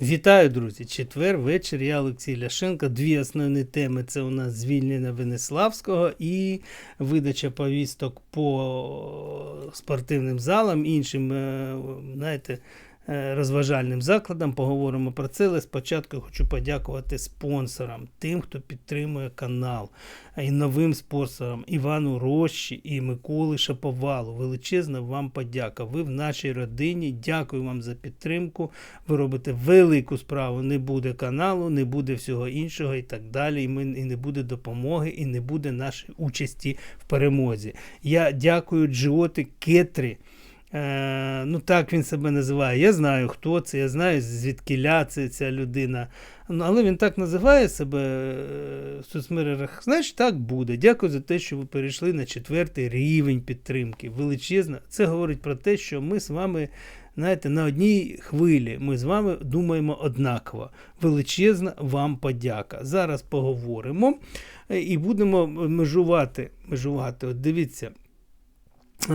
Вітаю, друзі! Четвер, вечір. Я Олексій Ляшенко. Дві основні теми це у нас звільнення Венеславського і видача повісток по спортивним залам, іншим, е, знаєте, розважальним закладам. Поговоримо про це. Але спочатку хочу подякувати спонсорам, тим, хто підтримує канал, і новим спонсорам Івану Рощі і Миколи Шаповалу. Величезна вам подяка. Ви в нашій родині. Дякую вам за підтримку. Ви робите велику справу. Не буде каналу, не буде всього іншого і так далі. І, ми, і не буде допомоги, і не буде нашої участі в перемозі. Я дякую Джіоти Кетрі. Е, ну так він себе називає. Я знаю, хто це, я знаю, звідкиля це ця людина. Ну, але він так називає себе е, в соцмережах. Значить, так буде. Дякую за те, що ви перейшли на четвертий рівень підтримки. Величезно. Це говорить про те, що ми з вами. Знаєте, на одній хвилі ми з вами думаємо однаково. Величезна вам подяка. Зараз поговоримо е, і будемо межувати. межувати. От дивіться. Е,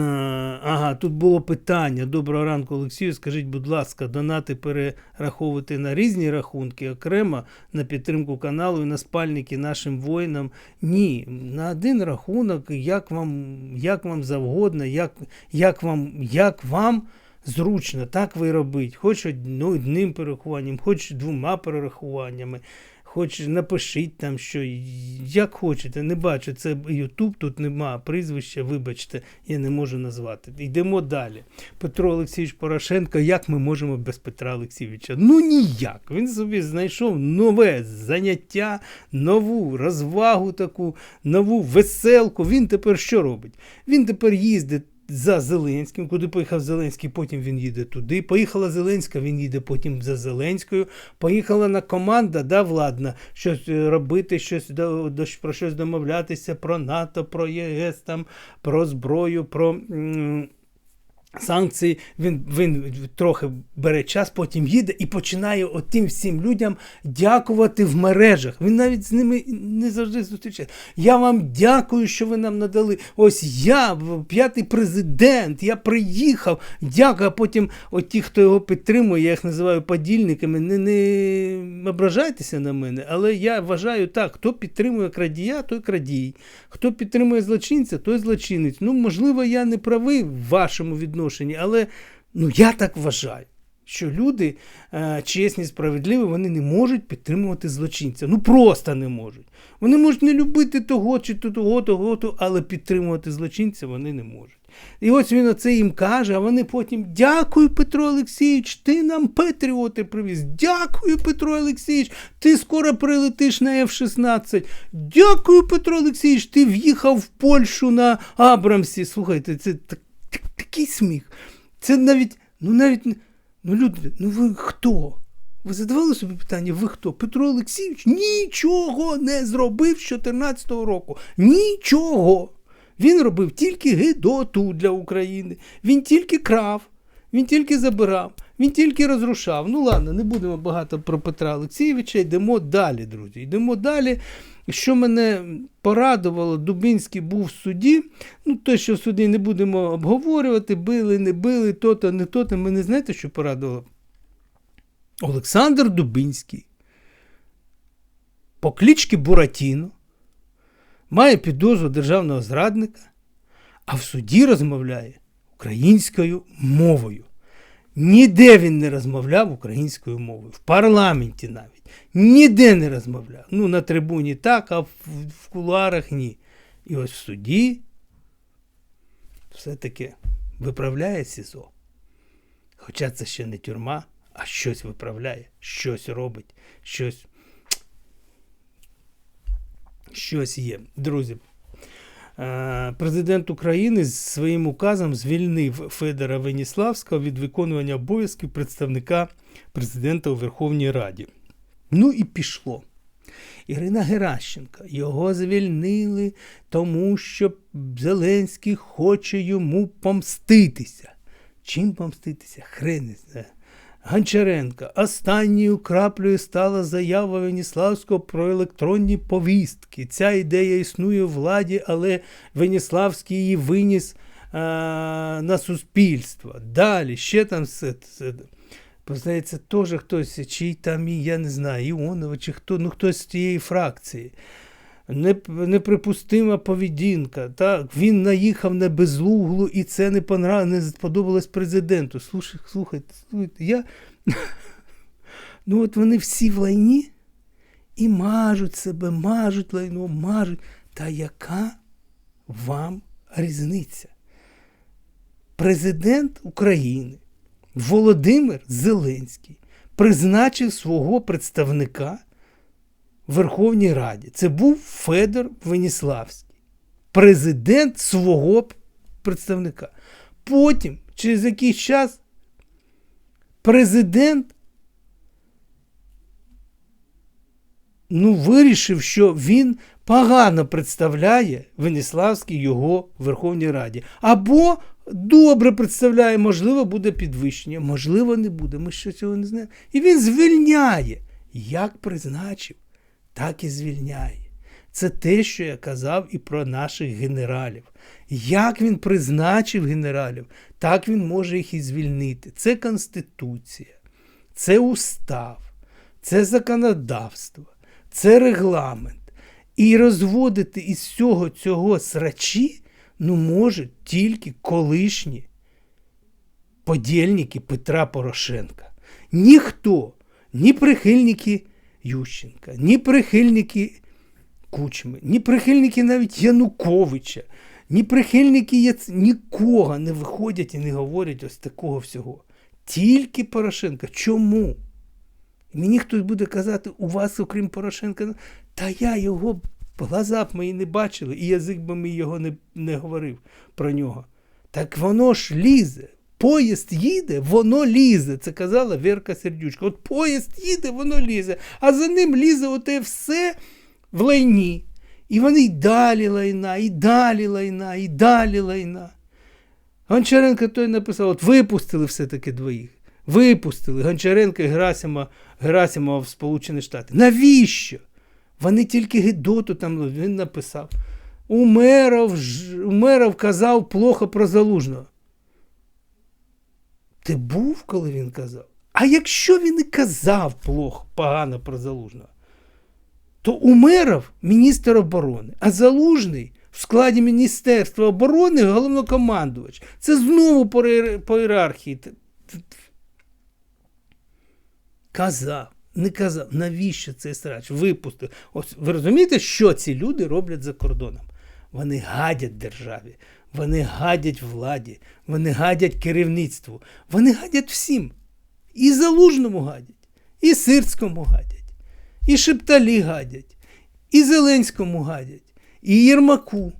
Ага, тут було питання. Доброго ранку, Олексію. Скажіть, будь ласка, донати перераховувати на різні рахунки, окремо на підтримку каналу і на спальники нашим воїнам. Ні, на один рахунок, як вам як вам завгодно, як як, вам, як вам зручно, так ви робіть. Хоч одним перерахуванням, хоч двома перерахуваннями. Хоч напишіть там, що як хочете, не бачу, це Ютуб, тут нема прізвища, вибачте, я не можу назвати. Йдемо далі. Петро Олексійович Порошенко, як ми можемо без Петра Олексійовича? Ну ніяк. Він собі знайшов нове заняття, нову розвагу таку, нову веселку. Він тепер що робить? Він тепер їздить за Зеленським, куди поїхав Зеленський, потім він їде туди. Поїхала Зеленська, він їде потім за Зеленською. Поїхала на команда, да, владна, щось е, робити, щось до, до, про щось домовлятися, про НАТО, про ЄС, там, про зброю, про. М Санкції, він він трохи бере час, потім їде і починає отим всім людям дякувати в мережах. Він навіть з ними не завжди зустрічає. Я вам дякую, що ви нам надали. Ось я, п'ятий президент, я приїхав. Дякую. А потім от ті, хто його підтримує, я їх називаю подільниками. Не не ображайтеся на мене, але я вважаю так: хто підтримує крадія, той крадій. Хто підтримує злочинця, той злочинець. Ну, можливо, я не правий в вашому відношенні відношенні, але ну, я так вважаю, що люди е, чесні, справедливі, вони не можуть підтримувати злочинця. Ну просто не можуть. Вони можуть не любити того чи того, того, того, але підтримувати злочинця вони не можуть. І ось він оце їм каже, а вони потім дякую, Петро Олексійович, ти нам Петріоти привіз. Дякую, Петро Олексійович, ти скоро прилетиш на F-16. Дякую, Петро Олексійович, ти в'їхав в Польщу на Абрамсі. Слухайте, це так такий сміх. Це навіть, ну навіть, ну люди, ну ви хто? Ви задавали собі питання, ви хто? Петро Олексійович нічого не зробив з 2014 року. Нічого. Він робив тільки гидоту для України. Він тільки крав, він тільки забирав, він тільки розрушав. Ну ладно, не будемо багато про Петра Олексійовича. Йдемо далі, друзі. Йдемо далі. Що мене порадувало, Дубінський був в суді. Ну, те, що в суді не будемо обговорювати, били, не били, то-то, не то-то. Мене знаєте, що порадувало? Олександр Дубінський по клічці Буратіно має підозру державного зрадника, а в суді розмовляє українською мовою. Ніде він не розмовляв українською мовою, в парламенті навіть. Ніде не розмовляв. Ну, на трибуні так, а в, в кулуарах ні. І ось в суді все-таки виправляє СІЗО. Хоча це ще не тюрма, а щось виправляє, щось робить, щось. Щось є. Друзі, Е, президент України своїм указом звільнив Федора Веніславського від виконування обов'язків представника президента у Верховній Раді. Ну і пішло. Ірина Геращенка його звільнили, тому що Зеленський хоче йому помститися. Чим помститися? Хрен знає. Гончаренка. Останньою краплею стала заява Веніславського про електронні повістки. Ця ідея існує в владі, але Веніславський її виніс а, на суспільство. Далі ще там все. все. Здається, теж хтось, чий там, я не знаю, Іонова, чи хто, ну хтось з тієї фракції. Неприпустима поведінка. Так? Він наїхав на безлуглу, і це не, сподобалось президенту. Слушай, слухайте, слухайте, я. Ну, от вони всі в лайні і мажуть себе, мажуть лайно, мажуть. Та яка вам різниця? Президент України Володимир Зеленський призначив свого представника в Верховній Раді. Це був Федор Веніславський, президент свого представника. Потім, через якийсь час, президент ну, вирішив, що він погано представляє Веніславський його в Верховній Раді. Або добре представляє, можливо, буде підвищення, можливо, не буде. Ми ще цього не знаємо. І він звільняє. Як призначив, так і звільняє. Це те, що я казав і про наших генералів. Як він призначив генералів, так він може їх і звільнити. Це Конституція, це устав, це законодавство, це регламент. І розводити із всього цього срачі ну, можуть тільки колишні подільники Петра Порошенка. Ніхто, ні прихильники Ющенка, ні прихильники Кучми, ні прихильники навіть Януковича, ні прихильники Яц... нікого не виходять і не говорять ось такого всього. Тільки Порошенка. Чому? Мені хтось буде казати, у вас, окрім Порошенка, та я його глаза б мої не бачили, і язик би мій його не, не говорив про нього. Так воно ж лізе. Поїзд їде, воно лізе. Це казала Вірка Сердючка. От поїзд їде, воно лізе, а за ним лізе оте все в лайні. І вони й далі лайна, і далі лайна, і далі лайна. Гончаренко той написав: от випустили все-таки двоїх. Випустили Гончаренка і Герасимова в Сполучені Штати. Навіщо? Вони тільки Гедоту там він написав. Умеров, Умеров казав плохо про залужного. Ти був, коли він казав? А якщо він і казав плохо, погано про залужного, то Умеров міністр оборони, а залужний в складі Міністерства оборони головнокомандувач. Це знову по, ієр- по ієрархії. Казав, не казав, навіщо цей срач? Випустив. Ось ви розумієте, що ці люди роблять за кордоном? Вони гадять державі, вони гадять владі, вони гадять керівництву, вони гадять всім. І залужному гадять, і сирському гадять, і шепталі гадять, і Зеленському гадять, і Єрмаку,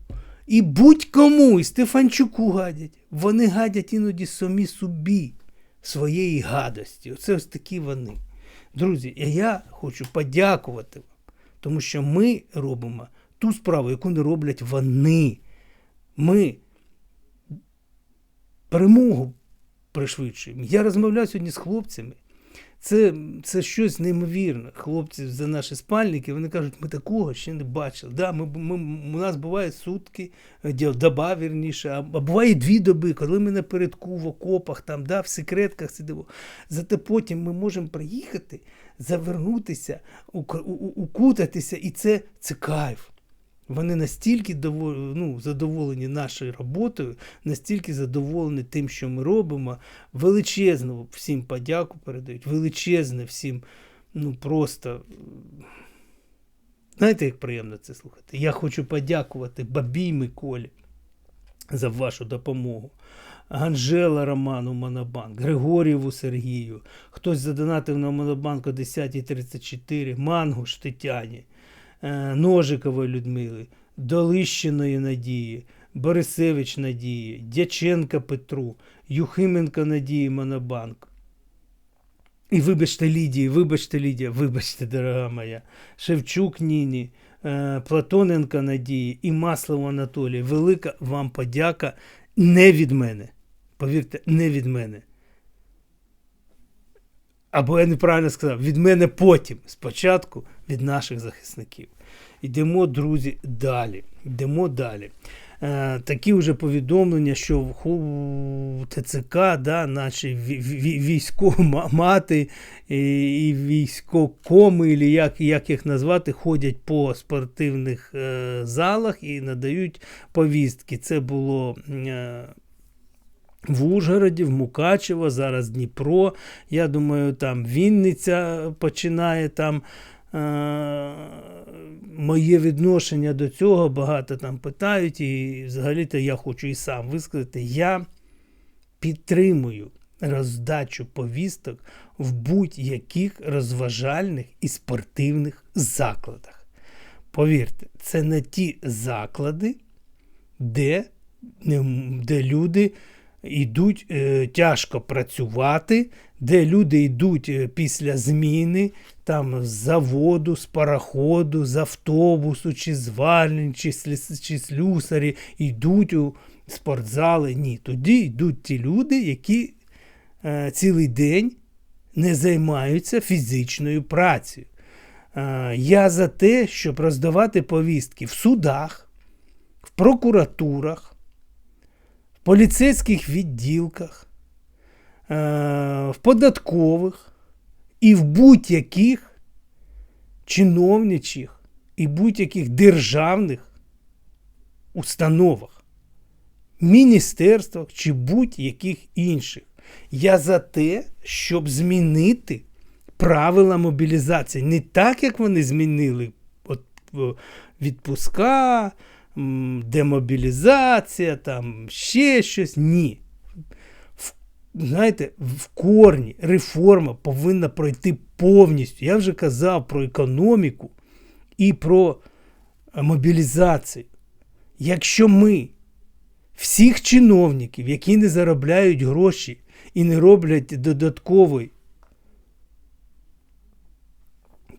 і будь-кому, і Стефанчуку гадять. Вони гадять іноді самі собі своєї гадості. Оце ось такі вони. Друзі, я хочу подякувати вам, тому що ми робимо ту справу, яку не роблять вони. Ми перемогу пришвидшуємо. Я розмовляю сьогодні з хлопцями. Це, це щось неймовірне. Хлопці за наші спальники, вони кажуть, ми такого ще не бачили. Да, ми, ми, у нас буває сутки, дя- доба вірніше, а, буває дві доби, коли ми напередку в окопах, там, да, в секретках сидимо. Зате потім ми можемо приїхати, завернутися, укутатися, і це, це кайф. Вони настільки ну, задоволені нашою роботою, настільки задоволені тим, що ми робимо. Величезну всім подяку передають, величезне всім, ну просто. Знаєте, як приємно це слухати? Я хочу подякувати Бабій Миколі за вашу допомогу. Анжела Роману Монобанк, Григорєву Сергію, хтось задонатив на Монобанк о 10.34, Мангуш Тетяні, е, Ножикової Людмили, Долищиної Надії, Борисевич Надії, Дяченка Петру, Юхименко Надії Монобанк. І вибачте Лідії, вибачте Лідія, вибачте, дорога моя, Шевчук Ніні, е, Платоненка Надії і Маслов Анатолій. Велика вам подяка не від мене. Повірте, не від мене. Або я неправильно сказав, від мене потім, спочатку від наших захисників. Йдемо, друзі, далі. Йдемо далі. е, такі вже повідомлення, що в ТЦК, да, наші ві- ві- військомати і військокоми, і як, як їх назвати, ходять по спортивних е, залах і надають повістки. Це було. Е, в Ужгороді, в Мукачево, зараз Дніпро. Я думаю, там Вінниця починає там. Е- моє відношення до цього багато там питають, і взагалі-то я хочу і сам висказати. Я підтримую роздачу повісток в будь-яких розважальних і спортивних закладах. Повірте, це не ті заклади, де, де люди йдуть е, тяжко працювати, де люди йдуть е, після зміни, там з заводу, з пароходу, з автобусу, чи з вальні, чи, чи слюсарі, йдуть у спортзали. Ні, тоді йдуть ті люди, які е, цілий день не займаються фізичною працею. Е, я за те, щоб роздавати повістки в судах, в прокуратурах, в поліцейських відділках, е, в податкових і в будь-яких чиновничих і будь-яких державних установах, міністерствах чи будь-яких інших. Я за те, щоб змінити правила мобілізації. Не так, як вони змінили відпуска, демобілізація, там ще щось. Ні. Знаєте, в корні реформа повинна пройти повністю. Я вже казав про економіку і про е, мобілізацію. Якщо ми всіх чиновників, які не заробляють гроші і не роблять додатковий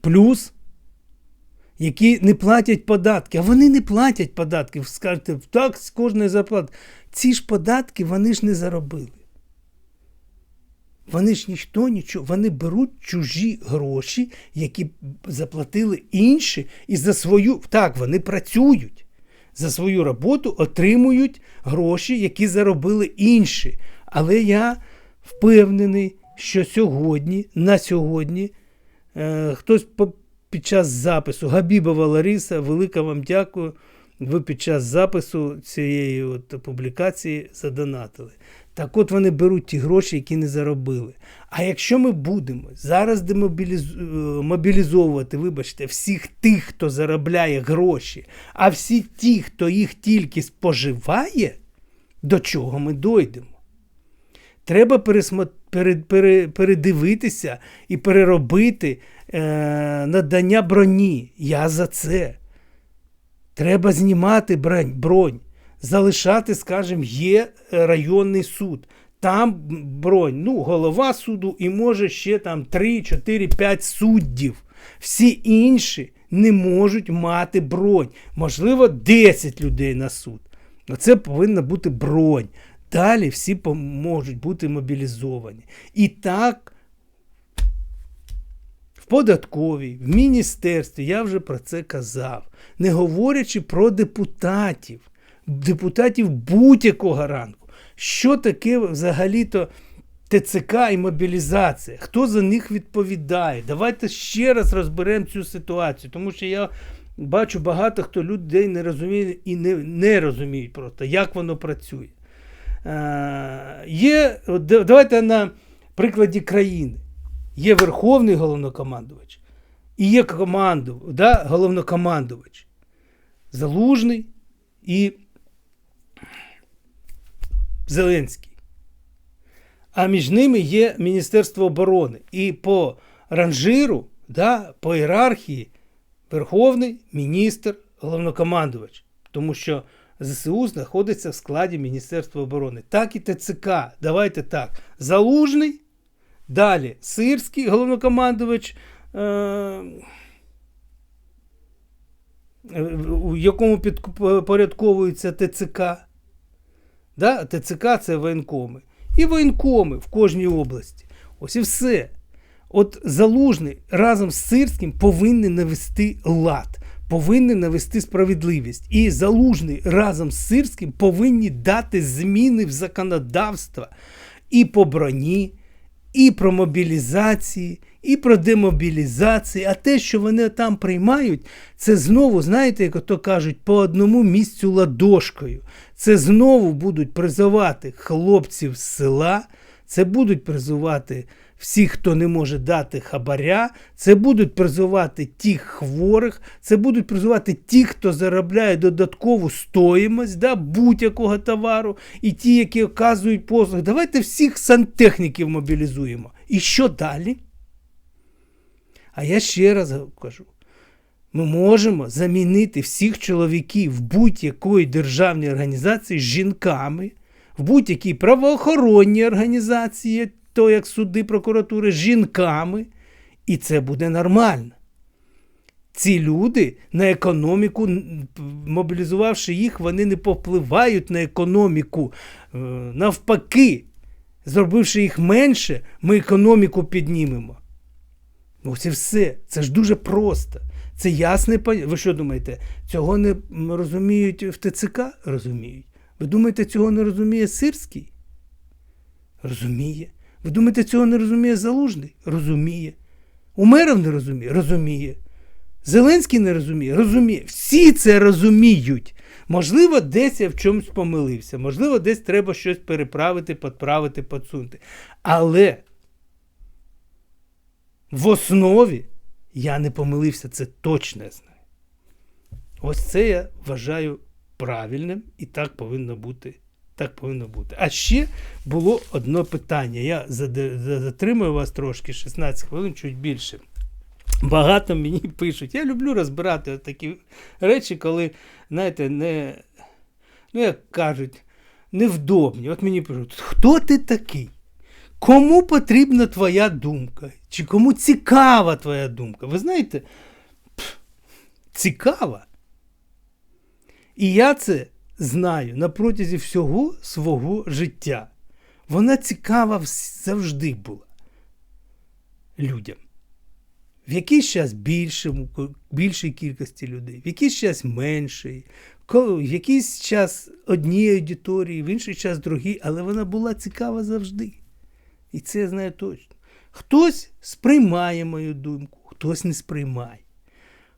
плюс, які не платять податки, а вони не платять податки. Ви Скажете, так, з кожної зарплати. Ці ж податки вони ж не заробили. Вони ж ніхто нічого, вони беруть чужі гроші, які заплатили інші, і за свою. Так, вони працюють. За свою роботу отримують гроші, які заробили інші. Але я впевнений, що сьогодні, на сьогодні, е, хтось під час запису, Габібова Лариса, велика вам дякую. Ви під час запису цієї от публікації задонатили. Так от вони беруть ті гроші, які не заробили. А якщо ми будемо зараз демобіліз... е, мобілізовувати, вибачте, всіх тих, хто заробляє гроші, а всі ті, хто їх тільки споживає, до чого ми дойдемо? Треба пересмо... пере... Пере... передивитися і переробити е... надання броні. Я за це. Треба знімати бронь, бронь. залишати, скажімо, є е, районний суд. Там бронь, ну, голова суду і може ще там 3, 4, 5 суддів. Всі інші не можуть мати бронь. Можливо, 10 людей на суд. Оце повинна бути бронь. Далі всі можуть бути мобілізовані. І так в податковій, в міністерстві, я вже про це казав, не говорячи про депутатів, депутатів будь-якого ранку. Що таке взагалі-то ТЦК і мобілізація? Хто за них відповідає? Давайте ще раз розберемо цю ситуацію, тому що я бачу багато хто людей не розуміє і не, не розуміють просто, як воно працює. Е, є, давайте на прикладі країни. Є Верховний головнокомандувач і є команду, да, головнокомандувач. Залужний і Зеленський. А між ними є Міністерство оборони. І по ранжиру, да, по ієрархії, Верховний міністр, головнокомандувач. Тому що ЗСУ знаходиться в складі Міністерства оборони. Так і ТЦК. Давайте так. Залужний, далі Сирський, головнокомандувач. Е- у якому підпорядковується ТЦК. Да? ТЦК це воєнкоми. І воєнкоми в кожній області. Ось і все. От Залужний разом з Сирським повинні навести лад, повинні навести справедливість. І Залужний разом з Сирським повинні дати зміни в законодавство і по броні, і про мобілізації, і про демобілізації. А те, що вони там приймають, це знову, знаєте, як то кажуть, по одному місцю ладошкою. Це знову будуть призивати хлопців з села, це будуть призивати всіх, хто не може дати хабаря, це будуть призивати тих хворих, це будуть призивати ті, хто заробляє додаткову стоїмость да, будь-якого товару, і ті, які оказують послуги. Давайте всіх сантехніків мобілізуємо. І що далі? А я ще раз кажу: ми можемо замінити всіх чоловіків в будь-якої державній організації жінками, в будь-якій правоохоронній організації, то як суди, прокуратури, жінками, і це буде нормально. Ці люди на економіку, мобілізувавши їх, вони не повпливають на економіку. Е, навпаки, зробивши їх менше, ми економіку піднімемо. Ось і все. Це ж дуже просто. Це ясне. Ви що думаєте, цього не розуміють в ТЦК? Розуміють. Ви думаєте, цього не розуміє Сирський? Розуміє. Ви думаєте, цього не розуміє Залужний? Розуміє. Умеров не розуміє? Розуміє. Зеленський не розуміє? Розуміє. Всі це розуміють. Можливо, десь я в чомусь помилився, можливо, десь треба щось переправити, підправити, підсунути. Але в основі я не помилився, це точно знаю. Ось це я вважаю правильним і так повинно бути. Так повинно бути. А ще було одне питання. Я затримую вас трошки 16 хвилин, чуть більше. Багато мені пишуть. Я люблю розбирати такі речі, коли, знаєте, не, ну, як кажуть, невдобні. От мені пишуть, хто ти такий? Кому потрібна твоя думка? Чи кому цікава твоя думка? Ви знаєте, цікава. І я це знаю на протязі всього свого життя. Вона цікава завжди була людям. В якийсь час більшому, більшій кількості людей, в якийсь час менший, в якийсь час одній аудиторії, в інший час другій, але вона була цікава завжди. І це я знаю точно. Хтось сприймає мою думку, хтось не сприймає.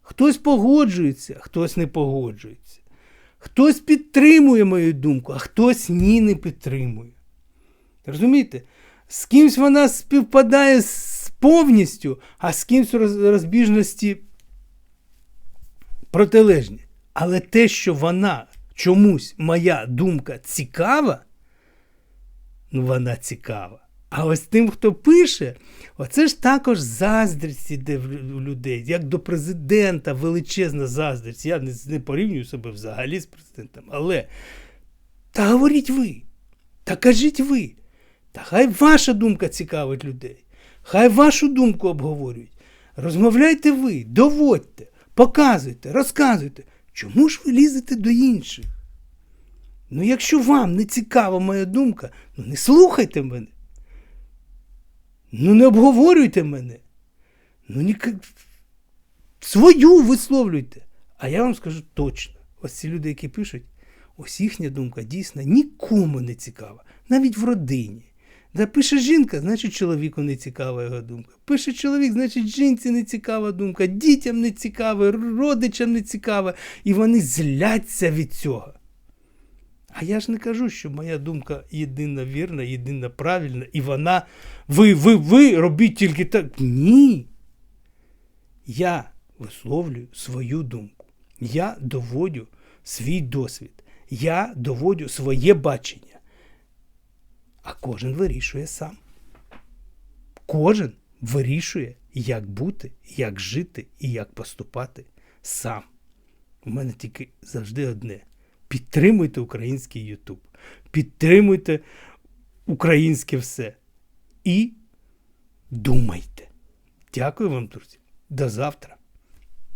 Хтось погоджується, хтось не погоджується. Хтось підтримує мою думку, а хтось ні не підтримує. Розумієте? З кимсь вона співпадає повністю, а з кимсь розбіжності протилежні. Але те, що вона чомусь моя думка цікава, ну вона цікава. А ось тим, хто пише, оце ж також заздрість іде у людей, як до президента величезна заздрість. Я не, не порівнюю себе взагалі з президентом. Але та говоріть ви, та кажіть ви, та хай ваша думка цікавить людей, хай вашу думку обговорюють. Розмовляйте ви, доводьте, показуйте, розказуйте. Чому ж ви лізете до інших? Ну, якщо вам не цікава моя думка, ну не слухайте мене. Ну, не обговорюйте мене. Ну, ні... свою висловлюйте. А я вам скажу точно: ось ці люди, які пишуть, ось їхня думка дійсно нікому не цікава, навіть в родині. Да пише жінка, значить чоловіку не цікава його думка. Пише чоловік, значить жінці не цікава думка, дітям не цікава, родичам не цікава. І вони зляться від цього. А я ж не кажу, що моя думка єдина вірна, єдина правильна, і вона. Ви, ви, ви робіть тільки так. Ні. Я висловлюю свою думку. Я доводю свій досвід. Я доводю своє бачення. А кожен вирішує сам. Кожен вирішує, як бути, як жити і як поступати сам. У мене тільки завжди одне. Підтримуйте український Ютуб, підтримуйте українське все. І думайте. Дякую вам, друзі. До завтра.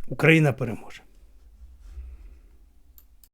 Україна переможе!